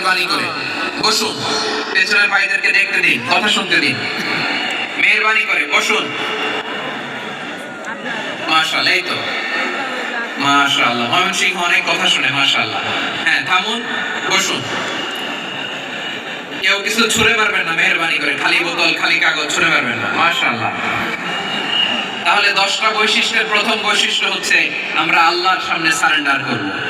মেহরবানি করে। বসুন, পেছনের ভাইদেরকে দেখতে দিন, কথা শুনতে দিন। মেহরবানি করে, বসুন। এই তো। ময়মন সিংহ অনেক কথা শুনে হ্যাঁ থামুন, বসুন। কেউ কিছু ছুঁড়ে মারবেন না মেহরবানি করে। খালি বোতল, খালি কাগজ মারবেন না তাহলে দশটা বৈশিষ্ট্যের প্রথম বৈশিষ্ট্য হচ্ছে, আমরা আল্লাহর সামনে সারেন্ডার করব।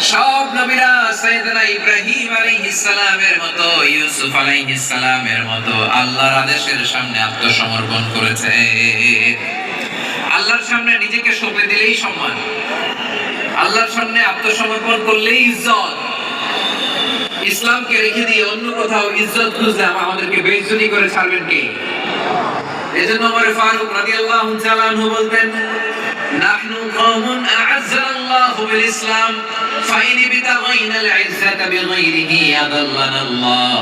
সব নবীরা সাইয়েদনা ইব্রাহিম আলাইহিস সালামের মতো, ইউসুফ আলাইহিস সালামের মতো আল্লাহর আদেশের সামনে আত্মসমর্পণ করেছে। আল্লাহর সামনে নিজেকে সঁপে দিলেই সম্মান। আল্লাহর সামনে আত্মসমর্পণ করলেই ইজ্জত। ইসলামকে রেখে দিয়ে অন্য কোথাও ইজ্জত খুঁজলে আমাদেরকে বেইজ্জতি করে ছাড়বেন কে? এজন্য ওমর ফারুক রাদিয়াল্লাহু তাআলা বলতেন, নাহনু কওমুন আ'আজ্জানা ইসলাম ফাইন বিতাগাইনা আল ইজ্জাতা বিগাইরিহি আদাল্লানা আল্লাহ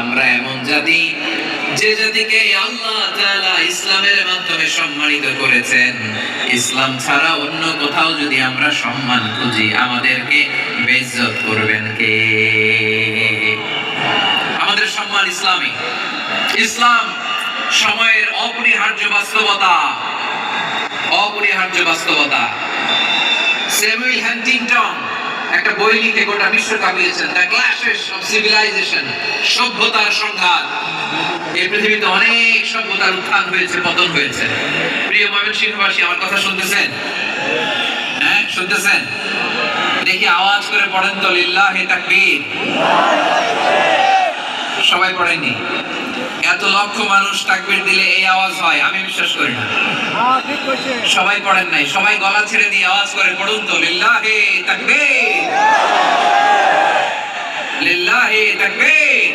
আমরা এমন জাতি, যে জাতিকে আল্লাহ তাআলা ইসলামের মাধ্যমে সম্মানিত করেছেন। ইসলাম ছাড়া অন্য কোথাও যদি আমরা সম্মান খুঁজি, আমাদেরকে বেইজ্জত করবেন কে? আমাদের সম্মান ইসলামী। ইসলাম সময়ের অপরিহার্য বাস্তবতা। অপরিহার্য বাস্তবতা। স্যামুয়েল হ্যান্টিংটন একটা বই লিখে গোটা বিশ্ব কাঁপিয়েছেন। দ্য ক্লাশেস অফ সিভিলাইজেশন, সভ্যতার সংঘাত। এই পৃথিবীতে অনেক সভ্যতার উত্থান হয়েছে, পতন হয়েছে। প্রিয় ময়মনসিংহবাসী আমার কথা শুনতেছেন? হ্যাঁ শুনতেছেন? দেখি আওয়াজ করে পড়েন তো, লিল্লাহে তাকবীর। সবাই পড়েনি এত লক্ষ মানুষ তাকবীর দিলে এই আওয়াজ হয় আমি বিশ্বাস করি না। হ্যাঁ সবাই পড়েন নাই সবাই গলা ছেড়ে দিয়ে আওয়াজ করে পড়ুন তো লিল্লাহে তাকবীর। লিল্লাহে তাকবীর।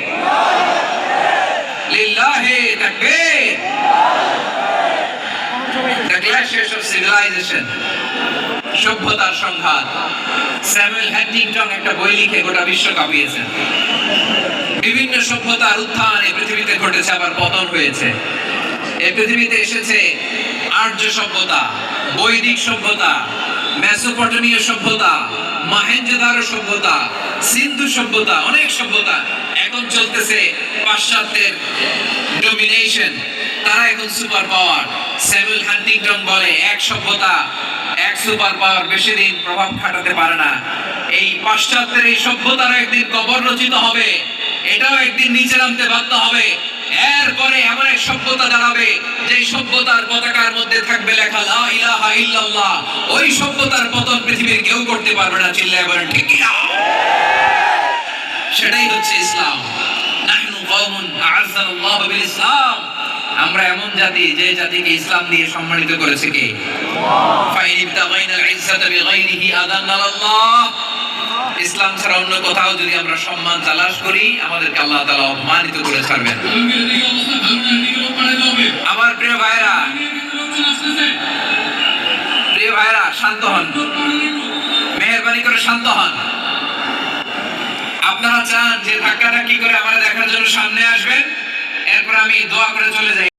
লিল্লাহে তাকবীর। The clashes of civilization. সভ্যতার সংঘাত। স্যামুয়েল হ্যান্টিংটন একটা বই লিখে গোটা বিশ্ব কাঁপিয়েছেন বিভিন্ন সভ্যতার উত্থান এই পৃথিবীতে ঘটেছে, আবার পতন হয়েছে। এই পৃথিবীতে এসেছে আর্য সভ্যতা, বৈদিক সভ্যতা, মেসোপটেমীয় সভ্যতা, মহেঞ্জোদারো সভ্যতা, সিন্ধু সভ্যতা, অনেক সভ্যতা এখন চলতেছে পাশ্চাত্যের ডোমিনেশন তারা এখন সুপার পাওয়ার স্যামুয়েল হান্টিংটন বলে, এক সভ্যতা এক সুপার পাওয়ার বেশি দিন প্রভাব খাটাতে পারে না। এই পাশ্চাত্যের এই সভ্যতার একদিন কবর রচিত হবে, এটাও একদিন নিচে নামতে বাধ্য হবে। এরপরে এমন এক সভ্যতা দাঁড়াবে যে সভ্যতার পতাকার মধ্যে থাকবে লেখা লা ইলাহা ইল্লাল্লাহ। ওই সভ্যতার পতন পৃথিবীর কেউ করতে পারবে না, চিল্লায় বলেন, ঠিক কিনা? সেটাই হচ্ছে ইসলাম। নাহনু কওমুন আ'আজ্জানাল্লাহু বিল ইসলাম। জাতি, যে জাতিকে ইসলাম দিয়ে সম্মানিত করেছে কে? ইসলাম ছাড়া অন্য কোথাও যদি আমরা সম্মান তালাশ করি, আমাদেরকে আল্লাহ তাআলা অপমানিত করে ছাড়বেন। আমার প্রিয় ভাইরা প্রিয় ভাইরা শান্ত হন। মেহরবানি করে শান্ত হন। আপনারা চান যে ধাক্কা কি করে আমরা দেখার জন্য সামনে আসবেন? এরপর আমি দোয়া করে চলে যাই।